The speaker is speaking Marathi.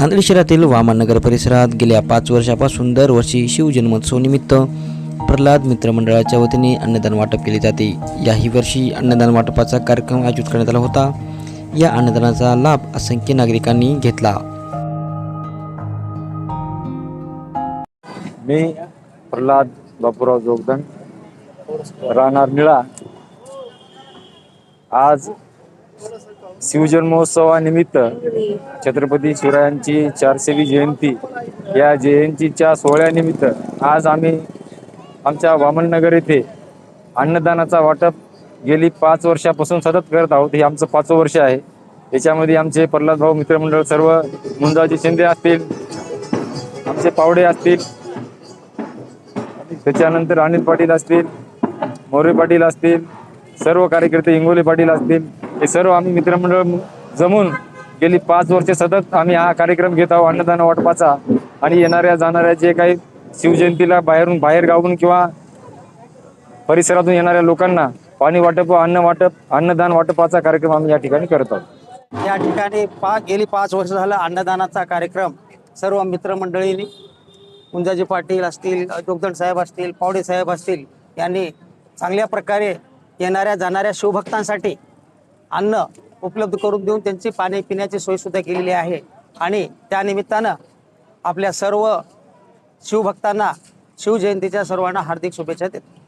नांदेड शहरातील वामननगर परिसरात गेल्या पाच वर्षापासून दरवर्षी शिवजन्मोत्सवनिमित्त प्रल्हाद मित्रमंडळाच्या वतीने अन्नदान वाटप केले जाते. याही वर्षी अन्नदान वाटपाचा कार्यक्रम आयोजित करण्यात आला होता. या अन्नदानाचा लाभ असंख्य नागरिकांनी घेतला. मी प्रल्हाद बापूराव जोगदन राहणार निळा. आज शिवजन्मोत्सवानिमित्त छत्रपती शिवरायांची चारशेवी जयंती या जयंतीच्या सोहळ्यानिमित्त आज आम्ही आमच्या वामननगर येथे अन्नदानाचा वाटप गेली पाच वर्षापासून सतत करत आहोत. हे आमचं पाचवं वर्ष आहे. याच्यामध्ये आमचे प्रल्हाद भाऊ मित्रमंडळ सर्व मुंजाजी शिंदे असतील आमचे पावडे असतील त्याच्यानंतर अनिल पाटील असतील मोरे पाटील असतील सर्व कार्यकर्ते हिंगोली पाटील असतील हे सर्व आम्ही मित्रमंडळ जमून गेली पाच वर्षे सतत आम्ही हा कार्यक्रम घेत आहोत अन्नदान वाटपाचा. आणि येणाऱ्या जाणाऱ्या जे काही शिवजयंतीला बाहेरून बाहेर गावून किंवा परिसरातून येणाऱ्या लोकांना पाणी वाटप व अन्न वाटप अन्नदान वाटपाचा कार्यक्रम आम्ही या ठिकाणी करत आहोत. या ठिकाणी पा गेली पाच वर्ष झालं अन्नदानाचा कार्यक्रम सर्व मित्रमंडळींनी कुंजाजी पाटील असतील जोगदंड साहेब असतील पावडे साहेब असतील यांनी चांगल्या प्रकारे येणाऱ्या जाणाऱ्या शिवभक्तांसाठी अन्न उपलब्ध करून देऊन त्यांची पाणी पिण्याची सोयसुद्धा केलेली आहे. आणि त्यानिमित्तानं आपल्या सर्व शिवभक्तांना शिवजयंतीच्या सर्वांना हार्दिक शुभेच्छा देतो.